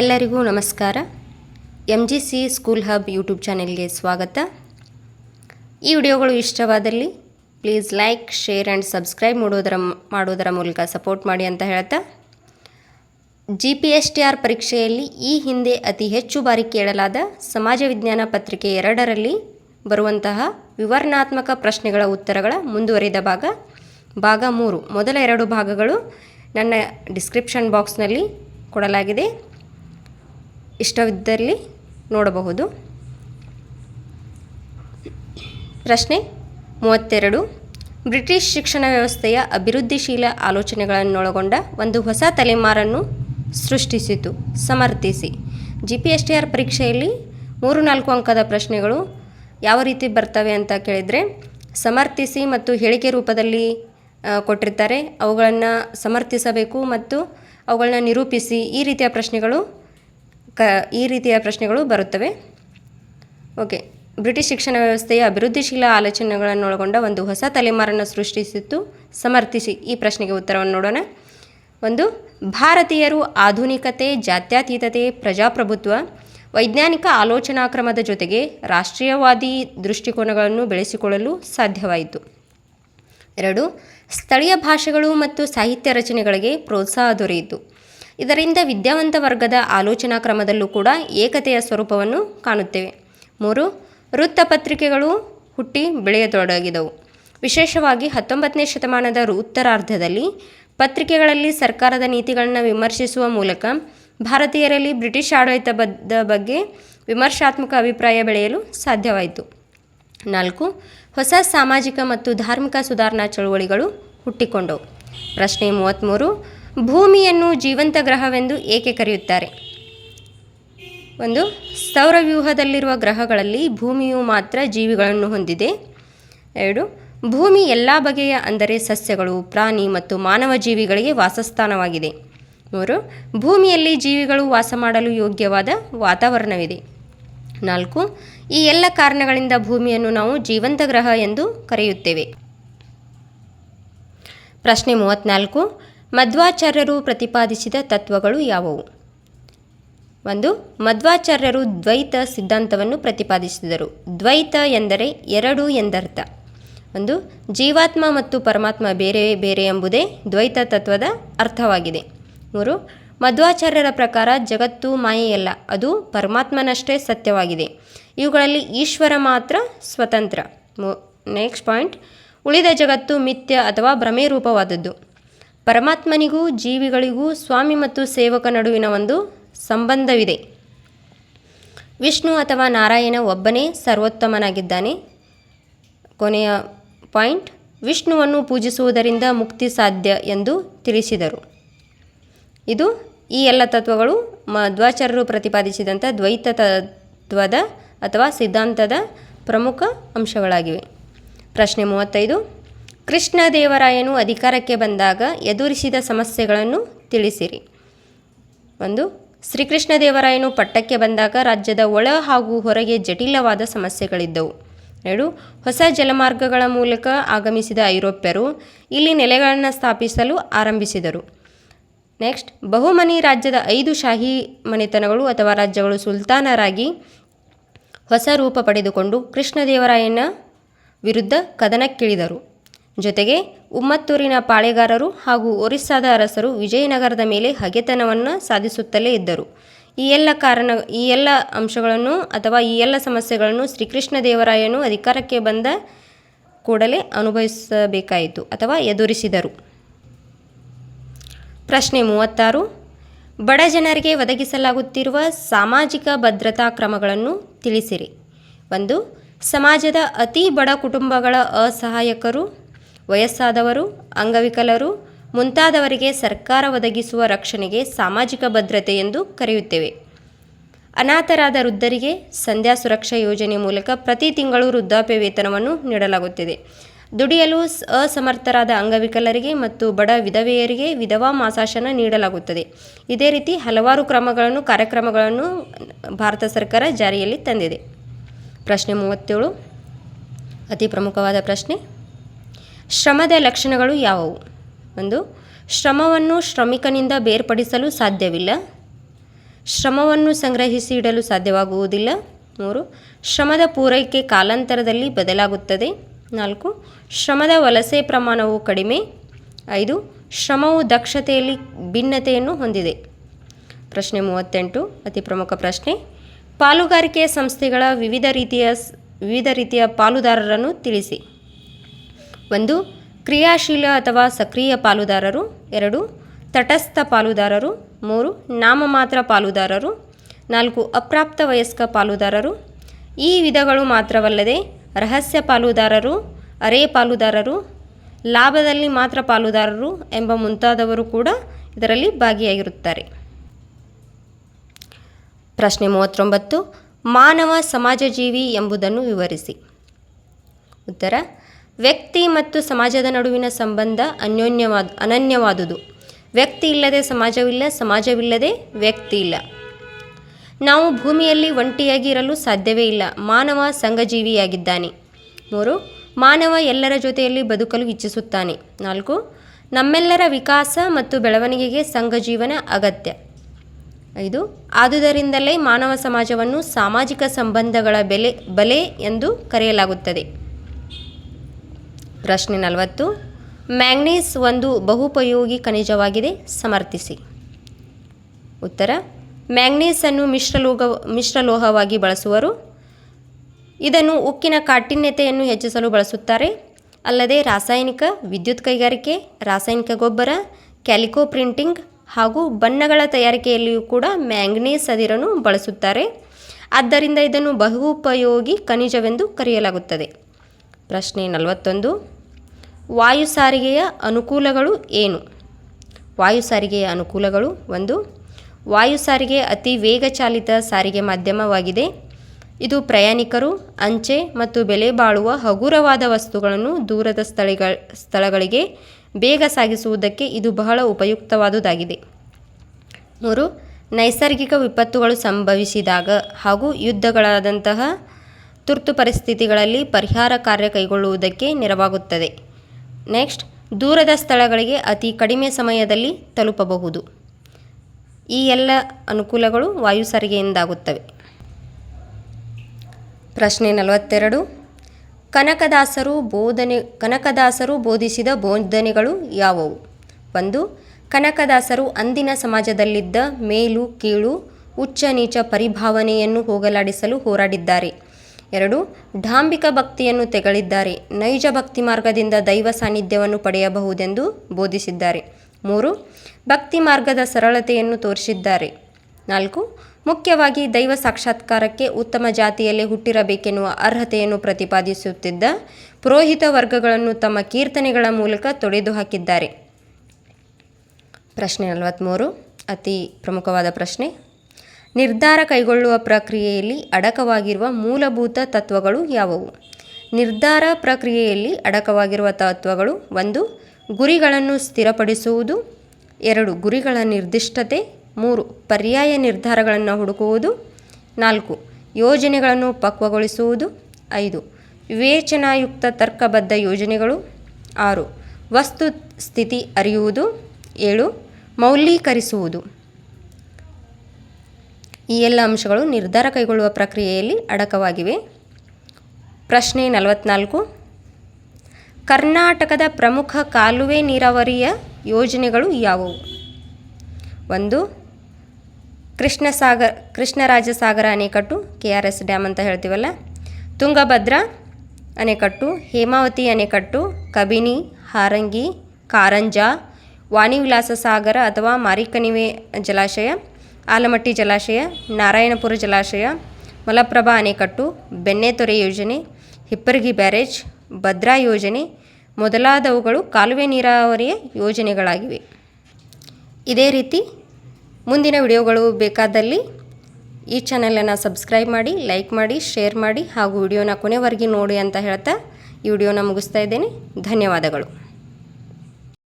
ಎಲ್ಲರಿಗೂ ನಮಸ್ಕಾರ. M G C school hub YouTube ಚಾನೆಲ್ಗೆ ಸ್ವಾಗತ. ಈ ವಿಡಿಯೋಗಳು ಇಷ್ಟವಾದಲ್ಲಿ please like share and subscribe ಮಾಡೋದರ ಮಾಡೋದರ ಮೂಲಕ ಸಪೋರ್ಟ್ ಮಾಡಿ ಅಂತ ಹೇಳ್ತಾ. G P S T R ಪರೀಕ್ಷೆಯಲ್ಲಿ ಈ ಹಿಂದೆ ಅತಿ ಹೆಚ್ಚು ಬಾರಿ ಕೇಳಲಾದ ಸಮಾಜ ವಿಜ್ಞಾನ ಪತ್ರಿಕೆ ಎರಡರಲ್ಲಿ ಬರುವಂತಹ ವಿವರಣಾತ್ಮಕ ಪ್ರಶ್ನೆಗಳ ಉತ್ತರಗಳ ಮುಂದುವರಿದ ಭಾಗ. ಭಾಗ ಮೂರು. ಮೊದಲ ಎರಡು ಭಾಗಗಳು ನನ್ನ ಡಿಸ್ಕ್ರಿಪ್ಷನ್ ಬಾಕ್ಸ್ನಲ್ಲಿ ಕೊಡಲಾಗಿದೆ. ಇಷ್ಟವಿದ್ದಲ್ಲಿ ನೋಡಬಹುದು. ಪ್ರಶ್ನೆ ಮೂವತ್ತೆರಡು. ಬ್ರಿಟಿಷ್ ಶಿಕ್ಷಣ ವ್ಯವಸ್ಥೆಯ ಅಭಿವೃದ್ಧಿಶೀಲ ಆಲೋಚನೆಗಳನ್ನೊಳಗೊಂಡ ಒಂದು ಹೊಸ ತಲೆಮಾರನ್ನು ಸೃಷ್ಟಿಸಿತು. ಸಮರ್ಥಿಸಿ. G P S T R ಪರೀಕ್ಷೆಯಲ್ಲಿ ಮೂರು ನಾಲ್ಕು ಅಂಕದ ಪ್ರಶ್ನೆಗಳು ಯಾವ ರೀತಿ ಬರ್ತವೆ ಅಂತ ಕೇಳಿದರೆ, ಸಮರ್ಥಿಸಿ ಮತ್ತು ಹೇಳಿಕೆ ರೂಪದಲ್ಲಿ ಕೊಟ್ಟಿರ್ತಾರೆ. ಅವುಗಳನ್ನು ಸಮರ್ಥಿಸಬೇಕು ಮತ್ತು ಅವುಗಳನ್ನ ನಿರೂಪಿಸಿ ಈ ರೀತಿಯ ಪ್ರಶ್ನೆಗಳು ಕ, ಈ ರೀತಿಯ ಪ್ರಶ್ನೆಗಳು ಬರುತ್ತವೆ. ಓಕೆ. ಬ್ರಿಟಿಷ್ ಶಿಕ್ಷಣ ವ್ಯವಸ್ಥೆಯ ಅಭಿವೃದ್ಧಿಶೀಲ ಆಲೋಚನೆಗಳನ್ನೊಳಗೊಂಡ ಒಂದು ಹೊಸ ತಲೆಮಾರನ್ನು ಸೃಷ್ಟಿಸಿತ್ತು ಸಮರ್ಥಿಸಿ ಈ ಪ್ರಶ್ನೆಗೆ ಉತ್ತರವನ್ನು ನೋಡೋಣ. ಒಂದು, ಭಾರತೀಯರು ಆಧುನಿಕತೆ, ಜಾತ್ಯತೀತತೆ, ಪ್ರಜಾಪ್ರಭುತ್ವ, ವೈಜ್ಞಾನಿಕ ಆಲೋಚನಾ ಕ್ರಮದ ಜೊತೆಗೆ ರಾಷ್ಟ್ರೀಯವಾದಿ ದೃಷ್ಟಿಕೋನಗಳನ್ನು ಬೆಳೆಸಿಕೊಳ್ಳಲು ಸಾಧ್ಯವಾಯಿತು. ಎರಡು, ಸ್ಥಳೀಯ ಭಾಷೆಗಳು ಮತ್ತು ಸಾಹಿತ್ಯ ರಚನೆಗಳಿಗೆ ಪ್ರೋತ್ಸಾಹ ದೊರೆಯಿತು. ಇದರಿಂದ ವಿದ್ಯಾವಂತ ವರ್ಗದ ಆಲೋಚನಾ ಕ್ರಮದಲ್ಲೂ ಕೂಡ ಏಕತೆಯ ಸ್ವರೂಪವನ್ನು ಕಾಣುತ್ತೇವೆ. ಮೂರು ವೃತ್ತಪತ್ರಿಕೆಗಳು ಹುಟ್ಟಿ ಬೆಳೆಯತೊಡಗಿದವು. ವಿಶೇಷವಾಗಿ ಹತ್ತೊಂಬತ್ತನೇ ಶತಮಾನದ ಉತ್ತರಾರ್ಧದಲ್ಲಿ ಪತ್ರಿಕೆಗಳಲ್ಲಿ ಸರ್ಕಾರದ ನೀತಿಗಳನ್ನು ವಿಮರ್ಶಿಸುವ ಮೂಲಕ ಭಾರತೀಯರಲ್ಲಿ ಬ್ರಿಟಿಷ್ ಆಡಳಿತದ ಬಗ್ಗೆ ವಿಮರ್ಶಾತ್ಮಕ ಅಭಿಪ್ರಾಯ ಬೆಳೆಯಲು ಸಾಧ್ಯವಾಯಿತು. ನಾಲ್ಕು, ಹೊಸ ಸಾಮಾಜಿಕ ಮತ್ತು ಧಾರ್ಮಿಕ ಸುಧಾರಣಾ ಚಳುವಳಿಗಳು ಹುಟ್ಟಿಕೊಂಡವು. ಪ್ರಶ್ನೆ ಮೂವತ್ತ್ಮೂರು ಭೂಮಿಯನ್ನು ಜೀವಂತ ಗ್ರಹವೆಂದು ಏಕೆ ಕರೆಯುತ್ತಾರೆ? ಒಂದು, ಸೌರವ್ಯೂಹದಲ್ಲಿರುವ ಗ್ರಹಗಳಲ್ಲಿ ಭೂಮಿಯು ಮಾತ್ರ ಜೀವಿಗಳನ್ನು ಹೊಂದಿದೆ. ಎರಡು, ಭೂಮಿ ಎಲ್ಲ ಬಗೆಯ ಅಂದರೆ ಸಸ್ಯಗಳು, ಪ್ರಾಣಿ ಮತ್ತು ಮಾನವ ಜೀವಿಗಳಿಗೆ ವಾಸಸ್ಥಾನವಾಗಿದೆ. ಮೂರು, ಭೂಮಿಯಲ್ಲಿ ಜೀವಿಗಳು ವಾಸ ಮಾಡಲು ಯೋಗ್ಯವಾದ ವಾತಾವರಣವಿದೆ. ನಾಲ್ಕು, ಈ ಎಲ್ಲ ಕಾರಣಗಳಿಂದ ಭೂಮಿಯನ್ನು ನಾವು ಜೀವಂತ ಗ್ರಹ ಎಂದು ಕರೆಯುತ್ತೇವೆ. ಪ್ರಶ್ನೆ ಮೂವತ್ತ್ನಾಲ್ಕು ಮಧ್ವಾಚಾರ್ಯರು ಪ್ರತಿಪಾದಿಸಿದ ತತ್ವಗಳು ಯಾವುವು? ಒಂದು, ಮಧ್ವಾಚಾರ್ಯರು ದ್ವೈತ ಸಿದ್ಧಾಂತವನ್ನು ಪ್ರತಿಪಾದಿಸಿದರು. ದ್ವೈತ ಎಂದರೆ ಎರಡು ಎಂದರ್ಥ. ಒಂದು, ಜೀವಾತ್ಮ ಮತ್ತು ಪರಮಾತ್ಮ ಬೇರೆ ಬೇರೆ ಎಂಬುದೇ ದ್ವೈತ ತತ್ವದ ಅರ್ಥವಾಗಿದೆ. ಮೂರು, ಮಧ್ವಾಚಾರ್ಯರ ಪ್ರಕಾರ ಜಗತ್ತು ಮಾಯೆಯಲ್ಲ, ಅದು ಪರಮಾತ್ಮನಷ್ಟೇ ಸತ್ಯವಾಗಿದೆ. ಇವುಗಳಲ್ಲಿ ಈಶ್ವರ ಮಾತ್ರ ಸ್ವತಂತ್ರ. ನೆಕ್ಸ್ಟ್ ಪಾಯಿಂಟ್ ಉಳಿದ ಜಗತ್ತು ಮಿಥ್ಯ ಅಥವಾ ಭ್ರಮೆ ರೂಪವಾದದ್ದು. ಪರಮಾತ್ಮನಿಗೂ, ಜೀವಿಗಳಿಗೂ, ಸ್ವಾಮಿ ಮತ್ತು ಸೇವಕ ನಡುವಿನ ಒಂದು ಸಂಬಂಧವಿದೆ. ವಿಷ್ಣು ಅಥವಾ ನಾರಾಯಣ ಒಬ್ಬನೇ ಸರ್ವೋತ್ತಮನಾಗಿದ್ದಾನೆ. ಕೊನೆಯ ಪಾಯಿಂಟ್, ವಿಷ್ಣುವನ್ನು ಪೂಜಿಸುವುದರಿಂದ ಮುಕ್ತಿ ಸಾಧ್ಯ ಎಂದು ತಿಳಿಸಿದರು. ಇದು ಈ ಎಲ್ಲ ತತ್ವಗಳು ಮಧ್ವಾಚಾರ್ಯರು ಪ್ರತಿಪಾದಿಸಿದಂಥ ದ್ವೈತ ತತ್ವದ ಅಥವಾ ಸಿದ್ಧಾಂತದ ಪ್ರಮುಖ ಅಂಶಗಳಾಗಿವೆ. ಪ್ರಶ್ನೆ ಮೂವತ್ತೈದು ಕೃಷ್ಣದೇವರಾಯನು ಅಧಿಕಾರಕ್ಕೆ ಬಂದಾಗ ಎದುರಿಸಿದ ಸಮಸ್ಯೆಗಳನ್ನು ತಿಳಿಸಿರಿ. ಒಂದು, ಶ್ರೀಕೃಷ್ಣದೇವರಾಯನು ಪಟ್ಟಕ್ಕೆ ಬಂದಾಗ ರಾಜ್ಯದ ಒಳ ಹಾಗೂ ಹೊರಗೆ ಜಟಿಲವಾದ ಸಮಸ್ಯೆಗಳಿದ್ದವು. ಎರಡು, ಹೊಸ ಜಲಮಾರ್ಗಗಳ ಮೂಲಕ ಆಗಮಿಸಿದ ಐರೋಪ್ಯರು ಇಲ್ಲಿ ನೆಲೆಗಳನ್ನು ಸ್ಥಾಪಿಸಲು ಆರಂಭಿಸಿದರು. ನೆಕ್ಸ್ಟ್, ಬಹುಮನಿ ರಾಜ್ಯದ ಐದು ಶಾಹಿ ಮನೆತನಗಳು ಅಥವಾ ರಾಜ್ಯಗಳು ಸುಲ್ತಾನರಾಗಿ ಹೊಸ ರೂಪ ಪಡೆದುಕೊಂಡು ಕೃಷ್ಣದೇವರಾಯನ ವಿರುದ್ಧ ಕದನಕ್ಕಿಳಿದರು. ಜೊತೆಗೆ ಉಮ್ಮತ್ತೂರಿನ ಪಾಳೆಗಾರರು ಹಾಗೂ ಒರಿಸ್ಸಾದ ಅರಸರು ವಿಜಯನಗರದ ಮೇಲೆ ಹಗೆತನವನ್ನು ಸಾಧಿಸುತ್ತಲೇ ಇದ್ದರು. ಈ ಎಲ್ಲ ಕಾರಣ, ಈ ಎಲ್ಲ ಅಂಶಗಳನ್ನು ಅಥವಾ ಈ ಎಲ್ಲ ಸಮಸ್ಯೆಗಳನ್ನು ಶ್ರೀಕೃಷ್ಣದೇವರಾಯನು ಅಧಿಕಾರಕ್ಕೆ ಬಂದ ಕೂಡಲೇ ಅನುಭವಿಸಬೇಕಾಯಿತು ಅಥವಾ ಎದುರಿಸಿದರು. ಪ್ರಶ್ನೆ ಮೂವತ್ತಾರು. ಬಡ ಜನರಿಗೆ ಒದಗಿಸಲಾಗುತ್ತಿರುವ ಸಾಮಾಜಿಕ ಭದ್ರತಾ ಕ್ರಮಗಳನ್ನು ತಿಳಿಸಿರಿ. ಒಂದು, ಸಮಾಜದ ಅತಿ ಬಡ ಕುಟುಂಬಗಳ ಅಸಹಾಯಕರು. ವಯಸ್ಸಾದವರು, ಅಂಗವಿಕಲರು, ಮುಂತಾದವರಿಗೆ ಸರ್ಕಾರ ಒದಗಿಸುವ ರಕ್ಷಣೆಗೆ ಸಾಮಾಜಿಕ ಭದ್ರತೆ ಎಂದು ಕರೆಯುತ್ತೇವೆ. ಅನಾಥರಾದ ವೃದ್ಧರಿಗೆ ಸಂಧ್ಯಾ ಸುರಕ್ಷಾ ಯೋಜನೆ ಮೂಲಕ ಪ್ರತಿ ತಿಂಗಳು ವೃದ್ಧಾಪ್ಯ ವೇತನವನ್ನು ನೀಡಲಾಗುತ್ತಿದೆ. ದುಡಿಯಲು ಅಸಮರ್ಥರಾದ ಅಂಗವಿಕಲರಿಗೆ ಮತ್ತು ಬಡ ವಿಧವೆಯರಿಗೆ ವಿಧವಾ ಮಾಸಾಶನ ನೀಡಲಾಗುತ್ತದೆ. ಇದೇ ರೀತಿ ಹಲವಾರು ಕ್ರಮಗಳನ್ನು, ಕಾರ್ಯಕ್ರಮಗಳನ್ನು ಭಾರತ ಸರ್ಕಾರ ಜಾರಿಯಲ್ಲಿ ತಂದಿದೆ. ಪ್ರಶ್ನೆ ಮೂವತ್ತೇಳು. ಅತಿ ಪ್ರಮುಖವಾದ ಪ್ರಶ್ನೆ ಶ್ರಮದ ಲಕ್ಷಣಗಳು ಯಾವುವು? ಒಂದು, ಶ್ರಮವನ್ನು ಶ್ರಮಿಕನಿಂದ ಬೇರ್ಪಡಿಸಲು ಸಾಧ್ಯವಿಲ್ಲ. ಶ್ರಮವನ್ನು ಸಂಗ್ರಹಿಸಿ ಇಡಲು ಸಾಧ್ಯವಾಗುವುದಿಲ್ಲ. ಮೂರು, ಶ್ರಮದ ಪೂರೈಕೆ ಕಾಲಾಂತರದಲ್ಲಿ ಬದಲಾಗುತ್ತದೆ. ನಾಲ್ಕು, ಶ್ರಮದ ವಲಸೆ ಪ್ರಮಾಣವು ಕಡಿಮೆ. ಐದು, ಶ್ರಮವು ದಕ್ಷತೆಯಲ್ಲಿ ಭಿನ್ನತೆಯನ್ನು ಹೊಂದಿದೆ. ಪ್ರಶ್ನೆ ಮೂವತ್ತೆಂಟು, ಅತಿ ಪ್ರಮುಖ ಪ್ರಶ್ನೆ. ಪಾಲುಗಾರಿಕೆಯ ಸಂಸ್ಥೆಗಳ ವಿವಿಧ ರೀತಿಯ ವಿವಿಧ ರೀತಿಯ ಪಾಲುದಾರರನ್ನು ತಿಳಿಸಿ. ಒಂದು, ಕ್ರಿಯಾಶೀಲ ಅಥವಾ ಸಕ್ರಿಯ ಪಾಲುದಾರರು. ಎರಡು, ತಟಸ್ಥ ಪಾಲುದಾರರು. ಮೂರು, ನಾಮಮಾತ್ರ ಪಾಲುದಾರರು. ನಾಲ್ಕು, ಅಪ್ರಾಪ್ತ ವಯಸ್ಕ ಪಾಲುದಾರರು. ಈ ವಿಧಗಳು ಮಾತ್ರವಲ್ಲದೆ, ರಹಸ್ಯ ಪಾಲುದಾರರು, ಅರೆ ಪಾಲುದಾರರು, ಲಾಭದಲ್ಲಿ ಮಾತ್ರ ಪಾಲುದಾರರು ಎಂಬ ಮುಂತಾದವರು ಕೂಡ ಇದರಲ್ಲಿ ಭಾಗಿಯಾಗಿರುತ್ತಾರೆ. ಪ್ರಶ್ನೆ ಮೂವತ್ತೊಂಬತ್ತು, ಮಾನವ ಸಮಾಜಜೀವಿ ಎಂಬುದನ್ನು ವಿವರಿಸಿ. ಉತ್ತರ ವ್ಯಕ್ತಿ ಮತ್ತು ಸಮಾಜದ ನಡುವಿನ ಸಂಬಂಧ ಅನ್ಯೋನ್ಯವಾದ, ಅನನ್ಯವಾದುದು. ವ್ಯಕ್ತಿ ಇಲ್ಲದೆ ಸಮಾಜವಿಲ್ಲ, ಸಮಾಜವಿಲ್ಲದೆ ವ್ಯಕ್ತಿ ಇಲ್ಲ. ನಾವು ಭೂಮಿಯಲ್ಲಿ ಒಂಟಿಯಾಗಿ ಇರಲು ಸಾಧ್ಯವೇ ಇಲ್ಲ. ಮಾನವ ಸಂಘಜೀವಿಯಾಗಿದ್ದಾನೆ. ಮೂರು, ಮಾನವ ಎಲ್ಲರ ಜೊತೆಯಲ್ಲಿ ಬದುಕಲು ಇಚ್ಛಿಸುತ್ತಾನೆ. ನಾಲ್ಕು, ನಮ್ಮೆಲ್ಲರ ವಿಕಾಸ ಮತ್ತು ಬೆಳವಣಿಗೆಗೆ ಸಂಘಜೀವನ ಅಗತ್ಯ. ಐದು, ಆದುದರಿಂದಲೇ ಮಾನವ ಸಮಾಜವನ್ನು ಸಾಮಾಜಿಕ ಸಂಬಂಧಗಳ ಬೆಲೆ, ಬಲೆ ಎಂದು ಕರೆಯಲಾಗುತ್ತದೆ. ಪ್ರಶ್ನೆ ನಲವತ್ತು. ಮ್ಯಾಂಗ್ನೀಸ್ ಒಂದು ಬಹುಪಯೋಗಿ ಖನಿಜವಾಗಿದೆ, ಸಮರ್ಥಿಸಿ. ಉತ್ತರ ಮ್ಯಾಂಗ್ನೀಸನ್ನು ಮಿಶ್ರಲೋಗ ಮಿಶ್ರಲೋಹವಾಗಿ ಬಳಸುವರು. ಇದನ್ನು ಉಕ್ಕಿನ ಕಾಠಿಣ್ಯತೆಯನ್ನು ಹೆಚ್ಚಿಸಲು ಬಳಸುತ್ತಾರೆ. ಅಲ್ಲದೆ ರಾಸಾಯನಿಕ, ವಿದ್ಯುತ್ ಕೈಗಾರಿಕೆ, ರಾಸಾಯನಿಕ ಗೊಬ್ಬರ, ಕ್ಯಾಲಿಕೋ ಪ್ರಿಂಟಿಂಗ್ ಹಾಗೂ ಬಣ್ಣಗಳ ತಯಾರಿಕೆಯಲ್ಲಿಯೂ ಕೂಡ ಮ್ಯಾಂಗ್ನೀಸ್ ಅದಿರನ್ನು ಬಳಸುತ್ತಾರೆ. ಆದ್ದರಿಂದ ಇದನ್ನು ಬಹುಪಯೋಗಿ ಖನಿಜವೆಂದು ಕರೆಯಲಾಗುತ್ತದೆ. ಪ್ರಶ್ನೆ ನಲವತ್ತೊಂದು. ವಾಯು ಸಾರಿಗೆಯ ಅನುಕೂಲಗಳು ಏನು? ವಾಯು ಸಾರಿಗೆಯ ಅನುಕೂಲಗಳು ಒಂದು, ವಾಯು ಸಾರಿಗೆ ಅತಿ ವೇಗ ಚಾಲಿತ ಸಾರಿಗೆ ಮಾಧ್ಯಮವಾಗಿದೆ. ಇದು ಪ್ರಯಾಣಿಕರು, ಅಂಚೆ ಮತ್ತು ಬೆಲೆ ಬಾಳುವ ಹಗುರವಾದ ವಸ್ತುಗಳನ್ನು ದೂರದ ಸ್ಥಳಗಳ ಸ್ಥಳಗಳಿಗೆ ಬೇಗ ಸಾಗಿಸುವುದಕ್ಕೆ ಇದು ಬಹಳ ಉಪಯುಕ್ತವಾದುದಾಗಿದೆ. ಮೂರು, ನೈಸರ್ಗಿಕ ವಿಪತ್ತುಗಳು ಸಂಭವಿಸಿದಾಗ ಹಾಗೂ ಯುದ್ಧಗಳಾದಂತಹ ತುರ್ತು ಪರಿಸ್ಥಿತಿಗಳಲ್ಲಿ ಪರಿಹಾರ ಕಾರ್ಯ ಕೈಗೊಳ್ಳುವುದಕ್ಕೆ ನೆರವಾಗುತ್ತದೆ. ನೆಕ್ಸ್ಟ್ ದೂರದ ಸ್ಥಳಗಳಿಗೆ ಅತಿ ಕಡಿಮೆ ಸಮಯದಲ್ಲಿ ತಲುಪಬಹುದು. ಈ ಎಲ್ಲ ಅನುಕೂಲಗಳು ವಾಯು ಸಾರಿಗೆಯಿಂದಾಗುತ್ತವೆ. ಪ್ರಶ್ನೆ ನಲವತ್ತೆರಡು. ಕನಕದಾಸರು ಬೋಧನೆ, ಕನಕದಾಸರು ಬೋಧಿಸಿದ ಬೋಧನೆಗಳು ಯಾವುವು? ಒಂದು, ಕನಕದಾಸರು ಅಂದಿನ ಸಮಾಜದಲ್ಲಿದ್ದ ಮೇಲು, ಕೀಳು, ಉಚ್ಚ ನೀಚ ಪರಿಭಾವನೆಯನ್ನು ಹೋಗಲಾಡಿಸಲು ಹೋರಾಡಿದ್ದಾರೆ. ಎರಡು ಢಾಂಬಿಕ ಭಕ್ತಿಯನ್ನು ತೆಗಳಿದ್ದಾರೆ. ನೈಜ ಭಕ್ತಿ ಮಾರ್ಗದಿಂದ ದೈವ ಸಾನ್ನಿಧ್ಯವನ್ನು ಪಡೆಯಬಹುದೆಂದು ಬೋಧಿಸಿದ್ದಾರೆ. ಮೂರು, ಭಕ್ತಿ ಮಾರ್ಗದ ಸರಳತೆಯನ್ನು ತೋರಿಸಿದ್ದಾರೆ. ನಾಲ್ಕು, ಮುಖ್ಯವಾಗಿ ದೈವ ಸಾಕ್ಷಾತ್ಕಾರಕ್ಕೆ ಉತ್ತಮ ಜಾತಿಯಲ್ಲಿ ಹುಟ್ಟಿರಬೇಕೆನ್ನುವ ಅರ್ಹತೆಯನ್ನು ಪ್ರತಿಪಾದಿಸುತ್ತಿದ್ದ ಪುರೋಹಿತ ವರ್ಗಗಳನ್ನು ತಮ್ಮ ಕೀರ್ತನೆಗಳ ಮೂಲಕ ತೊಡೆದು ಹಾಕಿದ್ದಾರೆ ಪ್ರಶ್ನೆ ನಲವತ್ತ್ಮೂರು ಅತಿ ಪ್ರಮುಖವಾದ ಪ್ರಶ್ನೆ. ನಿರ್ಧಾರ ಕೈಗೊಳ್ಳುವ ಪ್ರಕ್ರಿಯೆಯಲ್ಲಿ ಅಡಕವಾಗಿರುವ ಮೂಲಭೂತ ತತ್ವಗಳು ಯಾವುವು? ನಿರ್ಧಾರ ಪ್ರಕ್ರಿಯೆಯಲ್ಲಿ ಅಡಕವಾಗಿರುವ ತತ್ವಗಳು ಒಂದು, ಗುರಿಗಳನ್ನು ಸ್ಥಿರಪಡಿಸುವುದು. ಎರಡು, ಗುರಿಗಳ ನಿರ್ದಿಷ್ಟತೆ. ಮೂರು, ಪರ್ಯಾಯ ನಿರ್ಧಾರಗಳನ್ನು ಹುಡುಕುವುದು. ನಾಲ್ಕು, ಯೋಜನೆಗಳನ್ನು ಪಕ್ವಗೊಳಿಸುವುದು. ಐದು, ವಿವೇಚನಾಯುಕ್ತ ತರ್ಕಬದ್ಧ ಯೋಜನೆಗಳು. ಆರು, ವಸ್ತು ಸ್ಥಿತಿ ಅರಿಯುವುದು. ಏಳು, ಮೌಲ್ಯೀಕರಿಸುವುದು. ಈ ಎಲ್ಲ ಅಂಶಗಳು ನಿರ್ಧಾರ ಕೈಗೊಳ್ಳುವ ಪ್ರಕ್ರಿಯೆಯಲ್ಲಿ ಅಡಕವಾಗಿವೆ. ಪ್ರಶ್ನೆ ನಲವತ್ನಾಲ್ಕು. ಕರ್ನಾಟಕದ ಪ್ರಮುಖ ಕಾಲುವೆ ನೀರಾವರಿಯ ಯೋಜನೆಗಳು ಯಾವುವು? ಒಂದು, ಕೃಷ್ಣಸಾಗರ್, ಕೃಷ್ಣರಾಜಸಾಗರ ಅಣೆಕಟ್ಟು, ಕೆ ಆರ್ ಎಸ್ ಡ್ಯಾಮ್ ಅಂತ ಹೇಳ್ತೀವಲ್ಲ. ತುಂಗಭದ್ರಾ ಅಣೆಕಟ್ಟು, ಹೇಮಾವತಿ ಅಣೆಕಟ್ಟು, ಕಬಿನಿ, ಹಾರಂಗಿ, ಕಾರಂಜ, ವಾಣಿವಿಲಾಸ ಸಾಗರ ಅಥವಾ ಮಾರಿಕಣಿವೆ ಜಲಾಶಯ. ಆಲಮಟ್ಟಿ ಜಲಾಶಯ, ನಾರಾಯಣಪುರ ಜಲಾಶಯ, ಮಲಪ್ರಭಾ ಅಣೆಕಟ್ಟು, ಬೆನ್ನೆತೊರೆ ಯೋಜನೆ, ಹಿಪ್ಪರಗಿ ಬ್ಯಾರೇಜ್, ಭದ್ರಾ ಯೋಜನೆ ಮೊದಲಾದವುಗಳು ಕಾಲುವೆ ನೀರಾವರಿಯ ಯೋಜನೆಗಳಾಗಿವೆ. ಇದೇ ರೀತಿ ಮುಂದಿನ ವಿಡಿಯೋಗಳು ಬೇಕಾದಲ್ಲಿ ಈ ಚಾನಲನ್ನು ಸಬ್ಸ್ಕ್ರೈಬ್ ಮಾಡಿ, ಲೈಕ್ ಮಾಡಿ, ಶೇರ್ ಮಾಡಿ ಹಾಗೂ ವಿಡಿಯೋನ ಕೊನೆವರೆಗೆ ನೋಡಿ ಅಂತ ಹೇಳ್ತಾ ಈ ವಿಡಿಯೋನ ಮುಗಿಸ್ತಾ ಇದ್ದೇನೆ. ಧನ್ಯವಾದಗಳು.